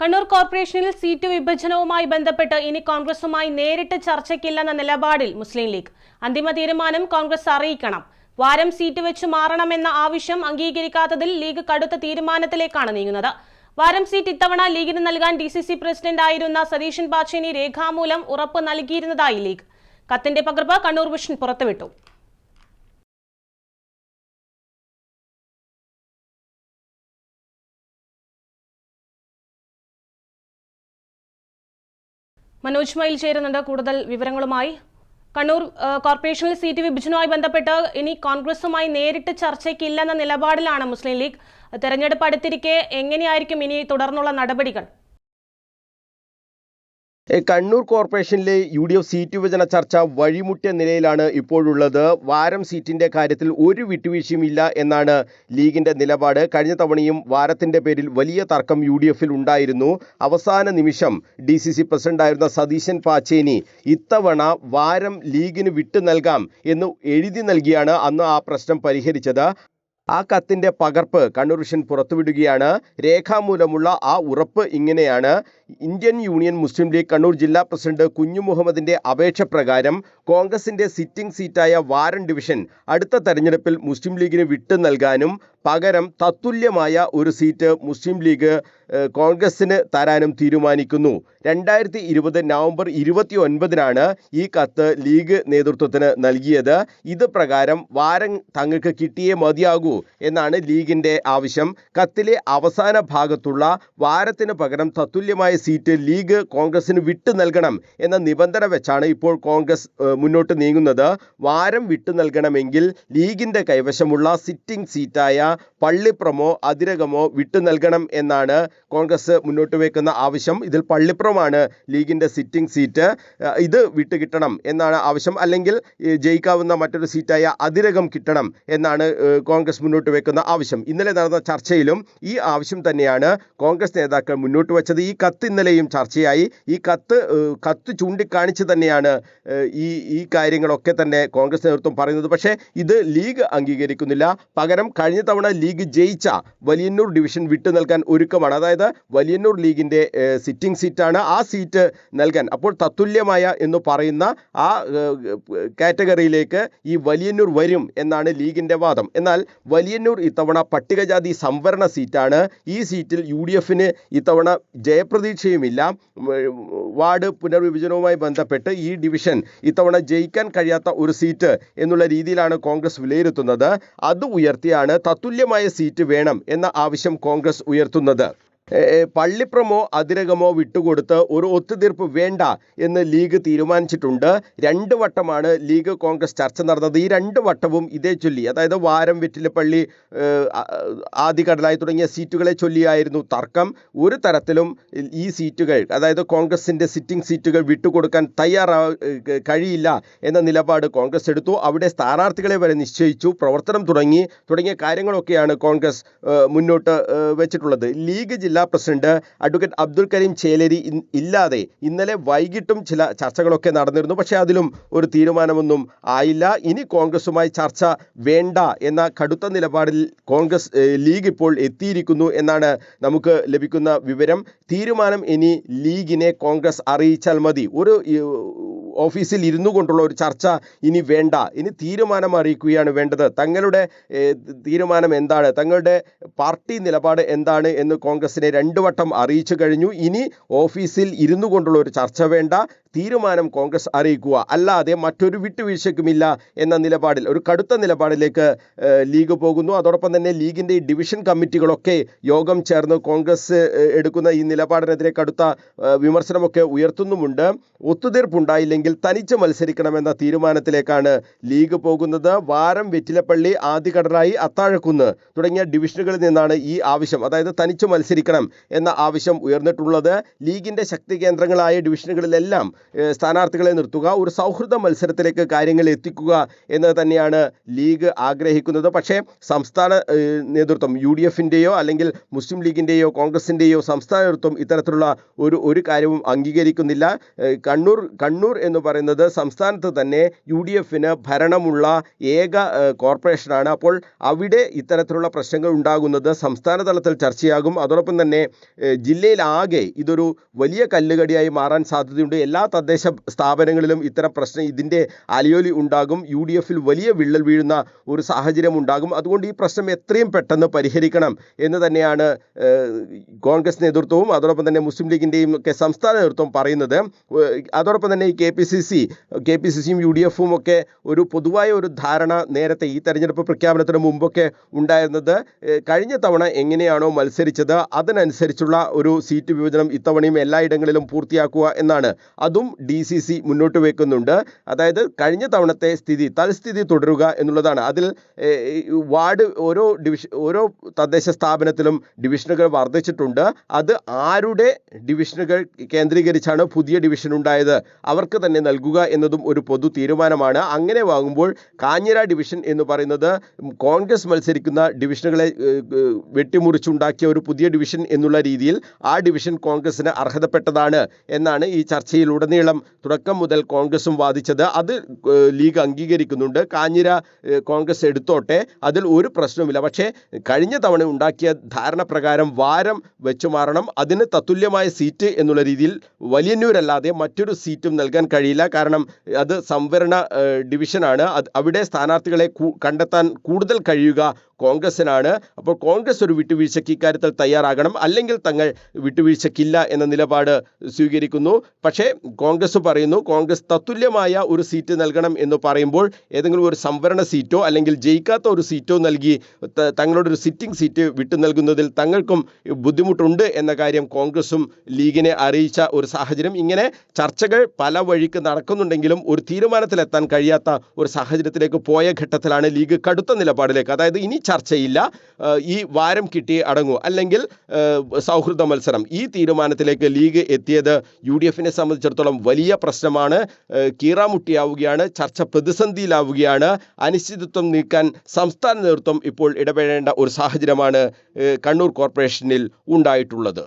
കണ്ണൂർ കോർപ്പറേഷനിൽ സീറ്റ് വിഭജനവുമായി ബന്ധപ്പെട്ട് ഇനി കോൺഗ്രസുമായി നേരിട്ട് ചർച്ചയ്ക്കില്ലെന്ന നിലപാടിൽ മുസ്ലിം ലീഗ്. അന്തിമ തീരുമാനം കോൺഗ്രസ് അറിയിക്കണം. വാരം സീറ്റ് വെച്ച് മാറണമെന്ന ആവശ്യം അംഗീകരിക്കാത്തതിൽ ലീഗ് കടുത്ത തീരുമാനത്തിലേക്കാണ് നീങ്ങുന്നത്. വാരം സീറ്റ് ഇത്തവണ ലീഗിന് നൽകാൻ ഡി സി സി പ്രസിഡന്റ് ആയിരുന്ന സതീശൻ പാച്ചേനി രേഖാമൂലം ഉറപ്പ് നൽകിയിരുന്നതായി ലീഗ്. കത്തിന്റെ പകർപ്പ് കണ്ണൂർ വിഷൻ പുറത്തുവിട്ടു. മനോജ് മയിൽ ചേരുന്നുണ്ട്. കൂടുതൽ വിവരങ്ങളുമായി കണ്ണൂർ കോർപ്പറേഷനിൽ സീറ്റ് വിഭജനവുമായി ബന്ധപ്പെട്ട് ഇനി കോൺഗ്രസുമായി നേരിട്ട് ചർച്ചയ്ക്കില്ലെന്ന നിലപാടിലാണ് മുസ്ലിം ലീഗ്. തെരഞ്ഞെടുപ്പ് അടുത്തിരിക്കെ എങ്ങനെയായിരിക്കും ഇനി തുടർന്നുള്ള നടപടികൾ? കണ്ണൂർ കോർപ്പറേഷനിലെ യു ഡി എഫ് സീറ്റ് വിഭജന ചർച്ച വഴിമുട്ടിയ നിലയിലാണ് ഇപ്പോഴുള്ളത്. വാരം സീറ്റിന്റെ കാര്യത്തിൽ ഒരു വിട്ടുവീഴ്ചയും ഇല്ല എന്നാണ് ലീഗിന്റെ നിലപാട്. കഴിഞ്ഞ തവണയും വാരത്തിന്റെ പേരിൽ വലിയ തർക്കം യു ഡി എഫിൽ ഉണ്ടായിരുന്നു. അവസാന നിമിഷം ഡി സി സി പ്രസിഡന്റായിരുന്ന സതീശൻ പാച്ചേനി ഇത്തവണ വാരം ലീഗിന് വിട്ടു നൽകാം എന്ന് എഴുതി നൽകിയാണ് അന്ന് ആ പ്രശ്നം പരിഹരിച്ചത്. ആ കത്തിന്റെ പകർപ്പ് കണ്ണൂർ വിഷൻ പുറത്തുവിടുകയാണ്. രേഖാമൂലമുള്ള ആ ഉറപ്പ് ഇങ്ങനെയാണ്. Indian Union Muslim League Kannur ജില്ലാ പ്രസിഡന്റ് കുഞ്ഞു മുഹമ്മദിന്റെ അപേക്ഷ പ്രകാരം കോൺഗ്രസിന്റെ സിറ്റിംഗ് സീറ്റായ വാരൻ ഡിവിഷൻ അടുത്ത തെരഞ്ഞെടുപ്പിൽ മുസ്ലിം ലീഗിന് വിട്ടു നൽകാനും പകരം തത്തുല്യമായ ഒരു സീറ്റ് മുസ്ലിം ലീഗ് കോൺഗ്രസിന് തരാനും തീരുമാനിക്കുന്നു. രണ്ടായിരത്തി ഇരുപത് നവംബർ ഇരുപത്തി ഒൻപതിനാണ് ഈ കത്ത് ലീഗ് നേതൃത്വത്തിന് നൽകിയത്. ഇത് പ്രകാരം വാരം തങ്ങൾക്ക് കിട്ടിയേ മതിയാകൂ എന്നാണ് ലീഗിന്റെ ആവശ്യം. കത്തിലെ അവസാന ഭാഗത്തുള്ള വാരത്തിന് പകരം തത്തുല്യമായ സീറ്റ് ലീഗ് കോൺഗ്രസിന് വിട്ടു നൽകണം എന്ന നിബന്ധന വെച്ചാണ് ഇപ്പോൾ കോൺഗ്രസ് മുന്നോട്ട് നീങ്ങുന്നത് വാരം വിട്ടു നൽകണമെങ്കിൽ ലീഗിന്റെ കൈവശമുള്ള സിറ്റിംഗ് സീറ്റായ പള്ളിപ്രമോ അതിരകമോ വിട്ടു നൽകണം എന്നാണ് കോൺഗ്രസ് മുന്നോട്ട് വയ്ക്കുന്ന ആവശ്യം. ഇതിൽ പള്ളിപ്രമാണ് ലീഗിന്റെ സിറ്റിംഗ് സീറ്റ്. ഇത് വിട്ടു കിട്ടണം എന്നാണ് ആവശ്യം. അല്ലെങ്കിൽ ജയിക്കാവുന്ന മറ്റൊരു സീറ്റായ അതിരകം കിട്ടണം എന്നാണ് കോൺഗ്രസ് മുന്നോട്ട് വെക്കുന്ന ആവശ്യം. ഇന്നലെ നടന്ന ചർച്ചയിലും ഈ ആവശ്യം തന്നെയാണ് കോൺഗ്രസ് നേതാക്കൾ മുന്നോട്ട് വെച്ചത്. ഈ കത്ത് ഇന്നലെയും ചർച്ചയായി. ഈ കത്ത് കത്ത് ചൂണ്ടിക്കാണിച്ച് തന്നെയാണ് ഈ ഈ കാര്യങ്ങളൊക്കെ തന്നെ കോൺഗ്രസ് നേതൃത്വം പറയുന്നത്. പക്ഷേ ഇത് ലീഗ് അംഗീകരിക്കുന്നില്ല. പകരം കഴിഞ്ഞ തവണ ലീഗ് ജയിച്ച വലിയന്നൂർ ഡിവിഷൻ വിട്ടു നൽകാൻ ഒരുക്കമാണ്. അതായത് വലിയന്നൂർ ലീഗിന്റെ സിറ്റിംഗ് സീറ്റാണ് ആ സീറ്റ് നൽകാൻ. അപ്പോൾ തത്തുല്യമായ എന്ന് പറയുന്ന ആ കാറ്റഗറിയിലേക്ക് ഈ വലിയന്നൂർ വരും എന്നാണ് ലീഗിന്റെ വാദം. എന്നാൽ വലിയന്നൂർ ഇത്തവണ പട്ടികജാതി സംവരണ സീറ്റാണ്. ഈ സീറ്റിൽ യു ഡി എഫിന് ഇത്തവണ ജയപ്രതീക്ഷയുമില്ല വാർഡ് പുനർവിഭജനവുമായി ബന്ധപ്പെട്ട് ഈ ഡിവിഷൻ ഇത്തവണ ജയിക്കാൻ കഴിയാത്ത ഒരു സീറ്റ് എന്നുള്ള രീതിയിലാണ് കോൺഗ്രസ് വിലയിരുത്തുന്നത്. അത് ഉയർത്തിയാണ് തത്തുല്യമായ സീറ്റ് വേണം എന്ന ആവശ്യം കോൺഗ്രസ് ഉയർത്തുന്നത്. പള്ളിപ്രമോ അതിരകമോ വിട്ടുകൊടുത്ത് ഒരു ഒത്തുതീർപ്പ് വേണ്ട എന്ന് ലീഗ് തീരുമാനിച്ചിട്ടുണ്ട്. രണ്ട് വട്ടമാണ് ലീഗ് കോൺഗ്രസ് ചർച്ച നടന്നത്. ഈ രണ്ട് വട്ടവും ഇതേ ചൊല്ലി. അതായത് വാരം വെറ്റിലപ്പള്ളി ആദികടലായി തുടങ്ങിയ സീറ്റുകളെ ചൊല്ലിയായിരുന്നു തർക്കം. ഒരു തരത്തിലും ഈ സീറ്റുകൾ അതായത് കോൺഗ്രസിന്റെ സിറ്റിംഗ് സീറ്റുകൾ വിട്ടുകൊടുക്കാൻ തയ്യാറാ കഴിയില്ല എന്ന നിലപാട് കോൺഗ്രസ് എടുത്തു. അവിടെ സ്ഥാനാർത്ഥികളെ വരെ നിശ്ചയിച്ചു. പ്രവർത്തനം തുടങ്ങി. തുടങ്ങിയ കാര്യങ്ങളൊക്കെയാണ് കോൺഗ്രസ് മുന്നോട്ട് വെച്ചിട്ടുള്ളത്. ലീഗ് ജില്ലാ പ്രസിഡന്റ് അഡ്വക്കേറ്റ് അബ്ദുൽ കരീം ചേലേരി ഇല്ലാതെ ഇന്നലെ വൈകിട്ടും ചില ചർച്ചകളൊക്കെ നടന്നിരുന്നു. പക്ഷേ അതിലും ഒരു തീരുമാനമൊന്നും ആയില്ല. ഇനി കോൺഗ്രസുമായി ചർച്ച വേണ്ട എന്ന കടുത്ത നിലപാടിൽ കോൺഗ്രസ് ലീഗ് ഇപ്പോൾ എത്തിയിരിക്കുന്നു എന്നാണ് നമുക്ക് ലഭിക്കുന്ന വിവരം. തീരുമാനം ഇനി ലീഗിനെ കോൺഗ്രസ് അറിയിച്ചാൽ മതി. ഒരു ഓഫീസിൽ ഇരുന്നു കൊണ്ടുള്ള ഒരു ചർച്ച ഇനി വേണ്ട. ഇനി തീരുമാനം അറിയിക്കുകയാണ് വേണ്ടത്. തങ്ങളുടെ തീരുമാനം എന്താണ്? തങ്ങളുടെ പാർട്ടി നിലപാട് എന്താണ് എന്ന് കോൺഗ്രസിനെ രണ്ടു വട്ടം അറിയിച്ചു കഴിഞ്ഞു. ഇനി ഓഫീസിൽ ഇരുന്നു കൊണ്ടുള്ള ഒരു ചർച്ച വേണ്ട. തീരുമാനം കോൺഗ്രസ് അറിയിക്കുക. അല്ലാതെ മറ്റൊരു വിട്ടുവീഴ്ചയ്ക്കുമില്ല എന്ന നിലപാടിൽ ഒരു കടുത്ത നിലപാടിലേക്ക് ലീഗ് പോകുന്നു. അതോടൊപ്പം തന്നെ ലീഗിന്റെ ഈ ഡിവിഷൻ കമ്മിറ്റികളൊക്കെ യോഗം ചേർന്ന് കോൺഗ്രസ് എടുക്കുന്ന ഈ നിലപാടിനെതിരെ കടുത്ത വിമർശനമൊക്കെ ഉയർത്തുന്നുമുണ്ട്. ഒത്തുതീർപ്പുണ്ടായില്ലെങ്കിൽ തനിച്ച് മത്സരിക്കണമെന്ന തീരുമാനത്തിലേക്കാണ് ലീഗ് പോകുന്നത്. വാരം വെറ്റിലപ്പള്ളി ആദികടറായി അത്താഴക്കുന്ന് തുടങ്ങിയ ഡിവിഷനുകളിൽ നിന്നാണ് ഈ ആവശ്യം അതായത് തനിച്ച് മത്സരിക്കണം എന്ന ആവശ്യം ഉയർന്നിട്ടുള്ളത്. ലീഗിന്റെ ശക്തി കേന്ദ്രങ്ങളായ ഡിവിഷനുകളിലെല്ലാം സ്ഥാനാർത്ഥികളെ നിർത്തുക ഒരു സൗഹൃദ മത്സരത്തിലേക്ക് കാര്യങ്ങൾ എത്തിക്കുക എന്ന് തന്നെയാണ് ലീഗ് ആഗ്രഹിക്കുന്നത്. പക്ഷേ സംസ്ഥാന നേതൃത്വം യു ഡി എഫിന്റെയോ അല്ലെങ്കിൽ മുസ്ലിം ലീഗിന്റെയോ കോൺഗ്രസിന്റെയോ സംസ്ഥാന നേതൃത്വം ഇത്തരത്തിലുള്ള ഒരു ഒരു കാര്യവും അംഗീകരിക്കുന്നില്ല. കണ്ണൂർ കണ്ണൂർ എന്ന് പറയുന്നത് സംസ്ഥാനത്ത് തന്നെ യു ഡി എഫിന് ഭരണമുള്ള ഏക കോർപ്പറേഷനാണ്. അപ്പോൾ അവിടെ ഇത്തരത്തിലുള്ള പ്രശ്നങ്ങൾ ഉണ്ടാകുന്നത് സംസ്ഥാന തലത്തിൽ ചർച്ചയാകും. അതോടൊപ്പം തന്നെ ജില്ലയിലാകെ ഇതൊരു വലിയ കല്ലുകടിയായി മാറാൻ സാധ്യതയുണ്ട്. എല്ലാ തദ്ദേശ സ്ഥാപനങ്ങളിലും ഇത്തരം പ്രശ്നം ഇതിന്റെ അലിയോലി ഉണ്ടാകും. യു ഡി എഫിൽ വലിയ വിള്ളൽ വീഴുന്ന ഒരു സാഹചര്യം ഉണ്ടാകും. അതുകൊണ്ട് ഈ പ്രശ്നം എത്രയും പെട്ടെന്ന് പരിഹരിക്കണം എന്ന് തന്നെയാണ് കോൺഗ്രസ് നേതൃത്വവും അതോടൊപ്പം തന്നെ മുസ്ലിം ലീഗിന്റെയും ഒക്കെ സംസ്ഥാന നേതൃത്വം പറയുന്നത്. അതോടൊപ്പം തന്നെ ഈ K P C C K P C സിയും യു ഡി എഫും ഒക്കെ ഒരു പൊതുവായ ഒരു ധാരണ നേരത്തെ ഈ തെരഞ്ഞെടുപ്പ് പ്രഖ്യാപനത്തിന് മുമ്പൊക്കെ ഉണ്ടായിരുന്നത്. കഴിഞ്ഞ തവണ എങ്ങനെയാണോ മത്സരിച്ചത് അതിനനുസരിച്ചുള്ള ഒരു സീറ്റ് വിഭജനം ഇത്തവണയും എല്ലായിടങ്ങളിലും പൂർത്തിയാക്കുക എന്നാണ്. അതും ഡി സി സി മുന്നോട്ട് വയ്ക്കുന്നുണ്ട് അതായത് കഴിഞ്ഞ തവണത്തെ സ്ഥിതി തൽസ്ഥിതി തുടരുക എന്നുള്ളതാണ്. അതിൽ വാർഡ് ഓരോ ഡിവിഷൻ ഓരോ തദ്ദേശ സ്ഥാപനത്തിലും ഡിവിഷനുകൾ വർദ്ധിച്ചിട്ടുണ്ട്. അത് ആരുടെ ഡിവിഷനുകൾ കേന്ദ്രീകരിച്ചാണ് പുതിയ ഡിവിഷൻ ഉണ്ടായത്? അവർക്ക് തന്നെ നൽകുക എന്നതും ഒരു പൊതു തീരുമാനമാണ്. അങ്ങനെ വാങ്ങുമ്പോൾ കാഞ്ഞിര ഡിവിഷൻ എന്ന് പറയുന്നത് കോൺഗ്രസ് മത്സരിക്കുന്ന ഡിവിഷനുകളെ വെട്ടിമുറിച്ചുണ്ടാക്കിയ ഒരു പുതിയ ഡിവിഷൻ എന്നുള്ള രീതിയിൽ ആ ഡിവിഷൻ കോൺഗ്രസിന് അർഹതപ്പെട്ടതാണ് എന്നാണ് ഈ ചർച്ചയിലുടനീളം തുടക്കം മുതൽ കോൺഗ്രസും വാദിച്ചത്. അത് ലീഗ് അംഗീകരിക്കുന്നുണ്ട്. കാഞ്ഞിര കോൺഗ്രസ് എടുത്തോട്ടെ. അതിൽ ഒരു പ്രശ്നവുമില്ല. പക്ഷേ കഴിഞ്ഞ തവണ ഉണ്ടാക്കിയ ധാരണ പ്രകാരം വാരം വെച്ചു മാറണം. അതിന് തത്തുല്യമായ സീറ്റ് എന്നുള്ള രീതിയിൽ വലിയന്നൂരല്ലാതെ മറ്റൊരു സീറ്റും നൽകാൻ കഴിയില്ല. കാരണം അത് സംവരണ ഡിവിഷനാണ്. അവിടെ സ്ഥാനാർത്ഥികളെ കണ്ടെത്താൻ കൂടുതൽ കഴിയുക കോൺഗ്രസിനാണ്. അപ്പോൾ കോൺഗ്രസ് ഒരു വിട്ടുവീഴ്ചയ്ക്ക് ഇക്കാര്യത്തിൽ തയ്യാറാകണം. അല്ലെങ്കിൽ തങ്ങൾ വിട്ടുവീഴ്ചയ്ക്കില്ല എന്ന നിലപാട് സ്വീകരിക്കുന്നു. പക്ഷേ കോൺഗ്രസ് പറയുന്നു കോൺഗ്രസ് തത്തുല്യമായ ഒരു സീറ്റ് നൽകണം എന്ന് പറയുമ്പോൾ ഏതെങ്കിലും ഒരു സംവരണ സീറ്റോ അല്ലെങ്കിൽ ജയിക്കാത്ത ഒരു സീറ്റോ നൽകി തങ്ങളുടെ ഒരു സിറ്റിംഗ് സീറ്റ് വിട്ടു നൽകുന്നതിൽ തങ്ങൾക്കും ബുദ്ധിമുട്ടുണ്ട് എന്ന കാര്യം കോൺഗ്രസും ലീഗിനെ അറിയിച്ച ഒരു സാഹചര്യം. ഇങ്ങനെ ചർച്ചകൾ പല വഴിക്ക് നടക്കുന്നുണ്ടെങ്കിലും ഒരു തീരുമാനത്തിലെത്താൻ കഴിയാത്ത ഒരു സാഹചര്യത്തിലേക്ക് പോയ ഘട്ടത്തിലാണ് ലീഗ് കടുത്ത നിലപാടിലേക്ക്. അതായത് ഇനി ചർച്ചയില്ല. ഈ വാരം കിട്ടി അടങ്ങൂ. അല്ലെങ്കിൽ സൗഹൃദ മത്സരം. ഈ തീരുമാനത്തിലേക്ക് ലീഗ് എത്തിയത് യു ഡി എഫിനെ സംബന്ധിച്ചിടത്തോളം വലിയ പ്രശ്നമാണ്. കീറാമുട്ടിയാവുകയാണ്. ചർച്ച പ്രതിസന്ധിയിലാവുകയാണ്. അനിശ്ചിതത്വം നീക്കാൻ സംസ്ഥാന നേതൃത്വം ഇപ്പോൾ ഇടപെടേണ്ട ഒരു സാഹചര്യമാണ് കണ്ണൂർ കോർപ്പറേഷനിൽ ഉണ്ടായിട്ടുള്ളത്.